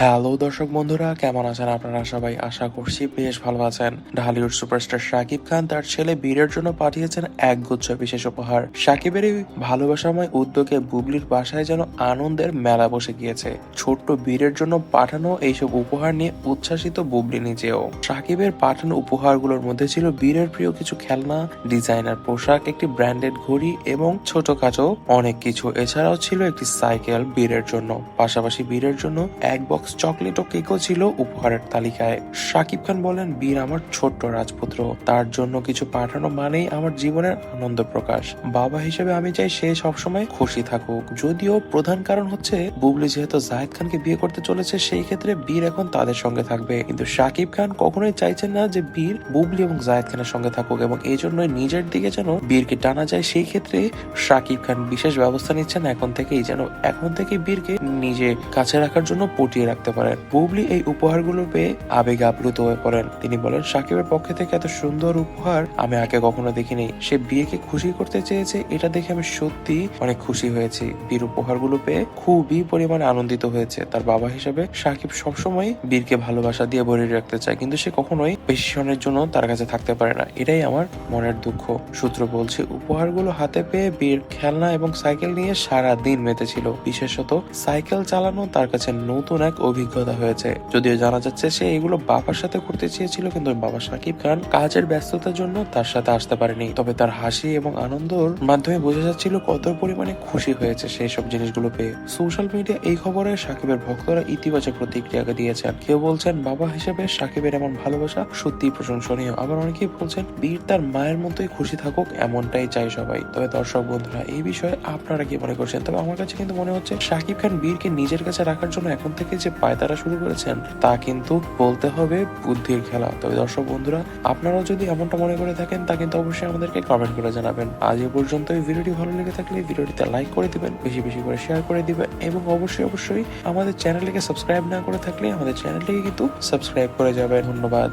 Hello দর্শক বন্ধুরা, কেমন আছেন আপনারা? সবাই আশা করছি বেশ ভালো আছেন। ঢালিউড সুপারস্টার শাকিব খান তার ছেলে বীরের জন্য পাঠিয়েছেন এক গুচ্ছ বিশেষ উপহার। শাকিবের এই ভালোবাসাময় উদ্যোগে বুবলির বাসায় যেন আনন্দের মেলা বসে গিয়েছে। ছোট্ট বীরের জন্য পাঠানো এইসব উপহার নিয়ে উচ্ছ্বাসিত বুবলি নিজেও। শাকিবের পাঠানো উপহারগুলোর মধ্যে ছিল বীরের প্রিয় কিছু খেলনা, ডিজাইনার পোশাক, একটি ব্র্যান্ডেড ঘড়ি এবং ছোট ছোটখাটো অনেক কিছু। এছাড়াও ছিল একটি সাইকেল বীরের জন্য। পাশাপাশি বীরের জন্য এক বক্স চকলেট ও কেকও ছিল উপহারের তালিকায়। শাকিব খান বলেন, বীর আমার ছোট্ট রাজপুত্র। তার জন্য কিছু পাঠানো মানেই আমার জীবনের আনন্দ প্রকাশ। বাবা হিসেবে আমি চাই সে সবসময় খুশি থাকুক। যদিও প্রধান কারণ হচ্ছে, বুবলি যেহেতু জাহেদ খানকে বিয়ে করতে চলেছে, সেই ক্ষেত্রে বীর এখন তাদের সঙ্গে থাকবে। কিন্তু শাকিব খান কখনোই চাইছেন না যে বীর বুবলি এবং জাহেদ খানের সঙ্গে থাকুক এবং এই জন্যই নিজের দিকে যেন বীরকে টানা যায়। সেই ক্ষেত্রে শাকিব খান বিশেষ ব্যবস্থা নিচ্ছেন এখন থেকেই, যেন এখন থেকে বীরকে নিজে কাছে রাখার জন্য পটিয়ে রাখতে পারেন। বুবলি এই উপহারগুলো পেয়ে আবেগে আপ্লুত হয়ে পড়েন। তিনি বলেন, সাকিবের পক্ষে থেকে এত সুন্দর উপহার আমি আগে কখনো দেখিনি। সে বিয়েকে খুশি করতে চেয়েছে, এটা দেখে আমি সত্যি অনেক খুশি হয়েছি। বীর উপহারগুলো পেয়ে খুবই পরিমাণে আনন্দিত হয়েছে। তার বাবা হিসেবে সাকিব সবসময় বীরকে ভালোবাসা দিয়ে ভরিয়ে রাখতে চায়, কিন্তু সে কখনোই বেশি সময়ের জন্য তার কাছে থাকতে পারে না। এটাই আমার মনের দুঃখ। সূত্র বলছে, উপহারগুলো হাতে পেয়ে বীর খেলনা এবং সাইকেল নিয়ে সারা দিন মেতেছিল। বিশেষত সাইকেল চালানো তার কাছে নতুন এক অভিজ্ঞতা হয়েছে। যদিও জানা যাচ্ছে সে এগুলো বাবার সাথে করতে চেয়েছিল, কিন্তু বাবা সাকিব খান কাজের ব্যস্ততার জন্য তার সাথে আসতে পারেনি। তবে তার হাসি এবং আনন্দর মাধ্যমে বোঝা যাচ্ছিল কত পরিমাণে খুশি হয়েছে সেই সব জিনিসগুলো পেয়ে। সোশ্যাল মিডিয়া এই খবরে সাকিবের ভক্তরা ইতিবাচক প্রতিক্রিয়া দিয়েছেন। কেউ বলছেন, বাবা হিসেবে সাকিবের এমন ভালোবাসা সত্যি প্রশংসনীয়। আবার অনেকেই বলছেন, বীর তার মায়ের মতোই খুশি থাকুক, এমনটাই চাই সবাই। তবে দর্শক বন্ধুরা, এই বিষয়ে আপনারা কি মনে করছেন? তবে আমার কাছে কিন্তু মনে হচ্ছে, সাকিব খান বীরকে নিজের কাছে রাখার জন্য এখন থেকে যে পায়তারা শুরু করেছেন, তা কিন্তু বলতে হবে বুদ্ধির খেলা। তবে দর্শক বন্ধুরা, আপনারাও যদি এমনটা মনে করে থাকেন, তা কিন্তু অবশ্যই আমাদেরকে কমেন্ট করে জানাবেন। আজ এ পর্যন্ত এই ভিডিওটি ভালো লেগে থাকলে ভিডিওটিতে লাইক করে দিবেন, বেশি বেশি করে শেয়ার করে দিবেন, এবং অবশ্যই অবশ্যই আমাদের চ্যানেলটিকে সাবস্ক্রাইব না করে থাকলে আমাদের চ্যানেলটিকে কিন্তু সাবস্ক্রাইব করে যাবেন। ধন্যবাদ।